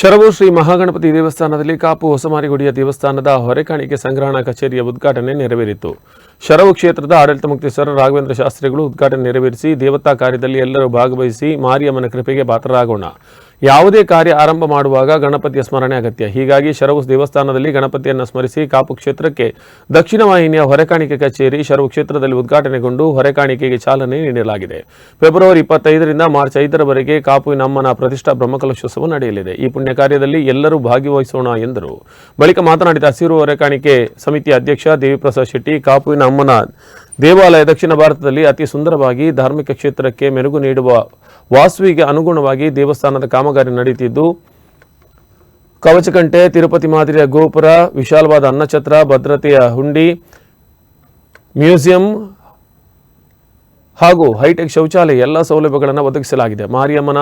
ಶರವು ಶ್ರೀ ಮಹಾಗಣಪತಿ ದೇವಸ್ಥಾನದಲ್ಲಿ ಕಾಪು ಹೊಸಮಾರಿಗುಡಿಯ ದೇವಸ್ಥಾನದ ಹೊರೆಕಾಣಿಕೆ ಸಂಗ್ರಹಣಾ ಕಚೇರಿಯ ಉದ್ಘಾಟನೆ ನೆರವೇರಿತು. ಶರವು ಕ್ಷೇತ್ರದ ಆಡಳಿತ ಮುಕ್ತೇಶ್ವರ, ರಾಘವೇಂದ್ರ ಶಾಸ್ತ್ರಿಗಳು ಉದ್ಘಾಟನೆ ನೆರವೇರಿಸಿ ದೇವತಾ ಕಾರ್ಯದಲ್ಲಿ ಎಲ್ಲರೂ ಭಾಗವಹಿಸಿ ಮಾರಿಯಮ್ಮನ ಕೃಪೆಗೆ ಪಾತ್ರರಾಗೋಣ. ಯಾವುದೇ ಕಾರ್ಯ ಆರಂಭ ಮಾಡುವಾಗ ಗಣಪತಿಯ ಸ್ಮರಣೆ ಅಗತ್ಯ. ಹೀಗಾಗಿ ಶರವು ದೇವಸ್ಥಾನದಲ್ಲಿ ಗಣಪತಿಯನ್ನು ಸ್ಮರಿಸಿ ಕಾಪು ಕ್ಷೇತ್ರಕ್ಕೆ ದಕ್ಷಿಣ ವಾಹಿನಿಯ ಹೊರೆಕಾಣಿಕೆ ಕಚೇರಿ ಶರವು ಕ್ಷೇತ್ರದಲ್ಲಿ ಉದ್ಘಾಟನೆಗೊಂಡು ಹೊರೆಕಾಣಿಕೆಗೆ ಚಾಲನೆ ನೀಡಲಾಗಿದೆ. ಫೆಬ್ರವರಿ ಇಪ್ಪತ್ತೈದರಿಂದ ಮಾರ್ಚ್ ಐದರವರೆಗೆ ಕಾಪು ನಮ್ಮನ ಪ್ರತಿಷ್ಠಾ ಬ್ರಹ್ಮಕಲಶೋತ್ಸವ ನಡೆಯಲಿದೆ. ಈ ಪುಣ್ಯ ಕಾರ್ಯದಲ್ಲಿ ಎಲ್ಲರೂ ಭಾಗವಹಿಸೋಣ ಎಂದರು. ಬಳಿಕ ಮಾತನಾಡಿದ ಹಸಿರು ಹೊರೆಕಾಣಿಕೆ ಸಮಿತಿ ಅಧ್ಯಕ್ಷ ದೇವಿಪ್ರಸಾದ್ ಶೆಟ್ಟಿ, ಕಾಪುವಿನ ಅಮ್ಮನ ದೇವಾಲಯ ದಕ್ಷಿಣ ಭಾರತದಲ್ಲಿ ಅತಿ ಸುಂದರವಾಗಿ ಧಾರ್ಮಿಕ ಕ್ಷೇತ್ರಕ್ಕೆ ಮೆರುಗು ನೀಡುವ ವಾಸುವಿಗೆ ಅನುಗುಣವಾಗಿ ದೇವಸ್ಥಾನದ ಕಾಮಗಾರಿ ನಡೆಯುತ್ತಿದ್ದು ಕವಚಕಂಟೆ ತಿರುಪತಿ ಮಾದರಿಯ ಗೋಪುರ, ವಿಶಾಲವಾದ ಅನ್ನಛತ್ರ, ಭದ್ರತೆಯ ಹುಂಡಿ, ಮ್ಯೂಸಿಯಂ ಹಾಗೂ ಹೈಟೆಕ್ ಶೌಚಾಲಯ ಎಲ್ಲ ಸೌಲಭ್ಯಗಳನ್ನು ಒದಗಿಸಲಾಗಿದೆ. ಮಾರಿಯಮ್ಮನ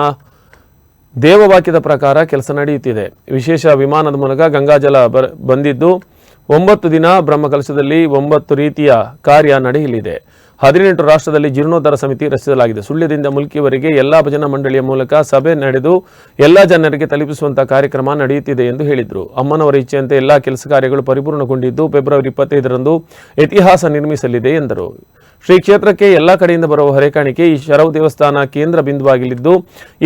ದೇವವಾಕ್ಯದ ಪ್ರಕಾರ ಕೆಲಸ ನಡೆಯುತ್ತಿದೆ. ವಿಶೇಷ ವಿಮಾನದ ಮೂಲಕ ಗಂಗಾಜಲ ಬಂದಿದ್ದು ಒಂಬತ್ತು ದಿನ ಬ್ರಹ್ಮಕಲಶದಲ್ಲಿ ಒಂಬತ್ತು ರೀತಿಯ ಕಾರ್ಯ ನಡೆಯಲಿದೆ. ಹದಿನೆಂಟು ರಾಷ್ಟ್ರದಲ್ಲಿ ಜೀರ್ಣೋದ್ಧಾರ ಸಮಿತಿ ರಚಿಸಲಾಗಿದೆ. ಸುಳ್ಯದಿಂದ ಮುಲ್ಕಿವರೆಗೆ ಎಲ್ಲ ಭಜನಾ ಮಂಡಳಿಯ ಮೂಲಕ ಸಭೆ ನಡೆದು ಎಲ್ಲ ಜನರಿಗೆ ತಲುಪಿಸುವಂತಹ ಕಾರ್ಯಕ್ರಮ ನಡೆಯುತ್ತಿದೆ ಎಂದು ಹೇಳಿದರು. ಅಮ್ಮನವರ ಇಚ್ಛೆಯಂತೆ ಎಲ್ಲ ಕೆಲಸ ಕಾರ್ಯಗಳು ಪರಿಪೂರ್ಣಗೊಂಡಿದ್ದು ಫೆಬ್ರವರಿ ಇಪ್ಪತ್ತೈದರಂದು ಇತಿಹಾಸ ನಿರ್ಮಿಸಲಿದೆ ಎಂದರು. ಶ್ರೀ ಕ್ಷೇತ್ರಕ್ಕೆ ಎಲ್ಲ ಕಡೆಯಿಂದ ಬರುವ ಹೊರೆಕಾಣಿಕೆ ಈ ಶರವು ದೇವಸ್ಥಾನ ಕೇಂದ್ರ ಬಿಂದುವಾಗಲಿದ್ದು,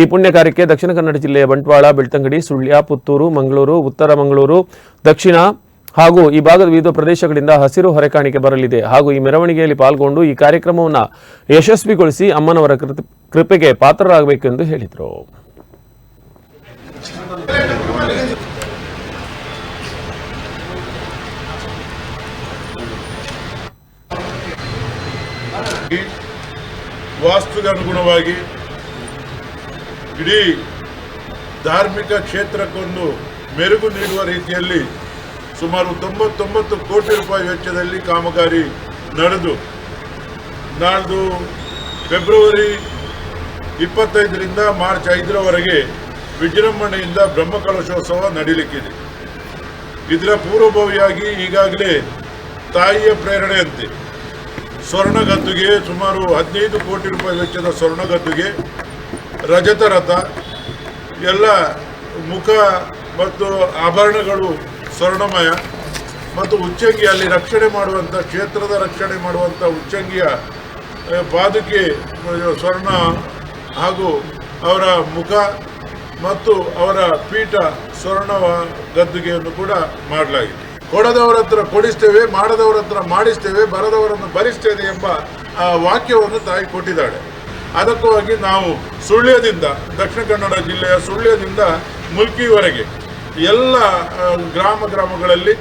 ಈ ಪುಣ್ಯ ಕಾರ್ಯಕ್ಕೆ ದಕ್ಷಿಣ ಕನ್ನಡ ಜಿಲ್ಲೆಯ ಬಂಟ್ವಾಳ, ಬೆಳ್ತಂಗಡಿ, ಸುಳ್ಯ, ಪುತ್ತೂರು, ಮಂಗಳೂರು, ಉತ್ತರ ಮಂಗಳೂರು, ದಕ್ಷಿಣ ಹಾಗೂ ಈ ಭಾಗದ ವಿವಿಧ ಪ್ರದೇಶಗಳಿಂದ ಹಸಿರು ಹೊರೆಕಾಣಿಕೆ ಬರಲಿದೆ ಹಾಗೂ ಈ ಮೆರವಣಿಗೆಯಲ್ಲಿ ಪಾಲ್ಗೊಂಡು ಈ ಕಾರ್ಯಕ್ರಮವನ್ನು ಯಶಸ್ವಿಗೊಳಿಸಿ ಅಮ್ಮನವರ ಕೃಪೆಗೆ ಪಾತ್ರರಾಗಬೇಕು ಎಂದು ಹೇಳಿದರು. ವಾಸ್ತುಗನುಗುಣವಾಗಿ ಇಡೀ ಧಾರ್ಮಿಕ ಕ್ಷೇತ್ರಕ್ಕೊಂದು ಮೆರುಗು ನೀಡುವ ರೀತಿಯಲ್ಲಿ ಸುಮಾರು ತೊಂಬತ್ತೊಂಬತ್ತು ಕೋಟಿ ರೂಪಾಯಿ ವೆಚ್ಚದಲ್ಲಿ ಕಾಮಗಾರಿ ನಡೆದು, ನಾಳ್ದು ಫೆಬ್ರವರಿ ಇಪ್ಪತ್ತೈದರಿಂದ ಮಾರ್ಚ್ ಐದರವರೆಗೆ ವಿಜೃಂಭಣೆಯಿಂದ ಬ್ರಹ್ಮಕಲಶೋತ್ಸವ ನಡೀಲಿಕ್ಕಿದೆ. ಇದರ ಪೂರ್ವಭಾವಿಯಾಗಿ ಈಗಾಗಲೇ ತಾಯಿಯ ಪ್ರೇರಣೆಯಂತೆ ಸ್ವರ್ಣಗದ್ದುಗೆ ಸುಮಾರು ಹದಿನೈದು ಕೋಟಿ ರೂಪಾಯಿ ವೆಚ್ಚದ ಸ್ವರ್ಣಗದ್ದುಗೆ ರಜತ ರಥ, ಎಲ್ಲ ಮುಖ ಮತ್ತು ಆಭರಣಗಳು ಸ್ವರ್ಣಮಯ ಮತ್ತು ಉಚ್ಚಂಗಿ ಅಲ್ಲಿ ರಕ್ಷಣೆ ಮಾಡುವಂಥ ಕ್ಷೇತ್ರದ ರಕ್ಷಣೆ ಮಾಡುವಂಥ ಉಚ್ಚಂಗಿಯ ಪಾದುಕೆ ಸ್ವರ್ಣ ಹಾಗೂ ಅವರ ಮುಖ ಮತ್ತು ಅವರ ಪೀಠ ಸ್ವರ್ಣ ಗದ್ದುಗೆಯನ್ನು ಕೂಡ ಮಾಡಲಾಗಿದೆ. ಕೊಡದವರ ಹತ್ರ ಕೊಡಿಸ್ತೇವೆ, ಮಾಡದವರ ಹತ್ರ ಮಾಡಿಸ್ತೇವೆ, ಬರದವರನ್ನು ಭರಿಸ್ತೇವೆ ಎಂಬ ವಾಕ್ಯವನ್ನು ತಾಯಿ ಕೊಟ್ಟಿದ್ದಾಳೆ. ಅದಕ್ಕಾಗಿ ನಾವು ಸುಳ್ಯದಿಂದ, ದಕ್ಷಿಣ ಕನ್ನಡ ಜಿಲ್ಲೆಯ ಸುಳ್ಯದಿಂದ ಮುಲ್ಕಿವರೆಗೆ ಎಲ್ಲ ಗ್ರಾಮ ಗ್ರಾಮಗಳಲ್ಲಿ